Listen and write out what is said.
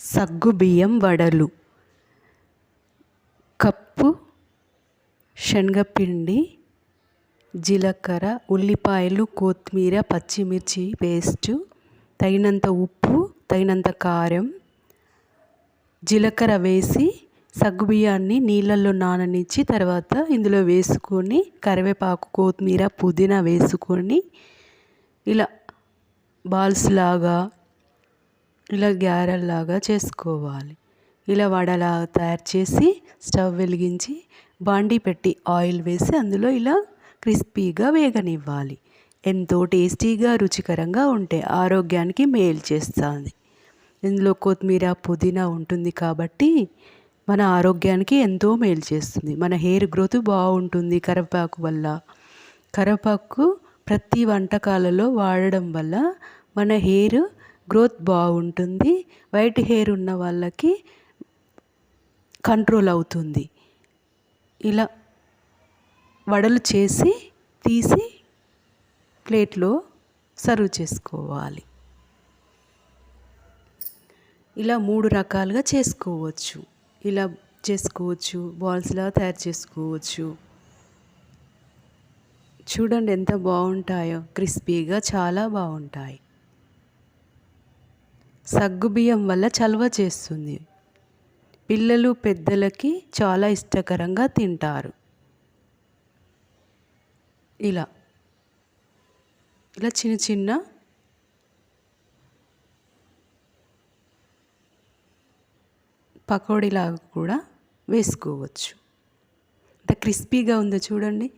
సగ్గుబియ్యం వడలు. కప్పు శనగపిండి జీలకర్ర ఉల్లిపాయలు కొత్తిమీర పచ్చిమిర్చి పేస్టు తగినంత ఉప్పు తగినంత కారం జీలకర్ర వేసి సగ్గుబియ్యాన్ని నీళ్ళల్లో నాననిచ్చి తర్వాత ఇందులో వేసుకొని కరివేపాకు కొత్తిమీర పుదీనా వేసుకొని ఇలా బాల్స్ లాగా ఇలా గారెల్లాగా చేసుకోవాలి. ఇలా వడలాగా తయారు చేసి స్టవ్ వెలిగించి బాండీ పెట్టి ఆయిల్ వేసి అందులో ఇలా క్రిస్పీగా వేగనివ్వాలి. ఎంతో టేస్టీగా రుచికరంగా ఉంటే ఆరోగ్యానికి మేలు చేస్తుంది. ఇందులో కొత్తిమీర పుదీనా ఉంటుంది కాబట్టి మన ఆరోగ్యానికి ఎంతో మేలు చేస్తుంది. మన హెయిర్ గ్రోత్ బాగుంటుంది కరివేపాకు వల్ల. కరివేపాకు ప్రతి వంటకాలలో వాడడం వల్ల మన హెయిర్ గ్రోత్ బాగుంటుంది వైట్ హెయిర్ ఉన్న వాళ్ళకి కంట్రోల్ అవుతుంది. ఇలా వడలు చేసి తీసి ప్లేట్లో సర్వ్ చేసుకోవాలి. ఇలా మూడు రకాలుగా చేసుకోవచ్చు. ఇలా చేసుకోవచ్చు బాల్స్లా తయారు చేసుకోవచ్చు. చూడండి ఎంత బాగుంటాయో క్రిస్పీగా చాలా బాగుంటాయి. సగ్గుబియ్యం వల్ల చలవ చేస్తుంది. పిల్లలు పెద్దలకి చాలా ఇష్టకరంగా తింటారు. ఇలా. ఇలా చిన్న చిన్న పకోడీలాగా కూడా వేసుకోవచ్చు. అంత క్రిస్పీగా ఉందో చూడండి.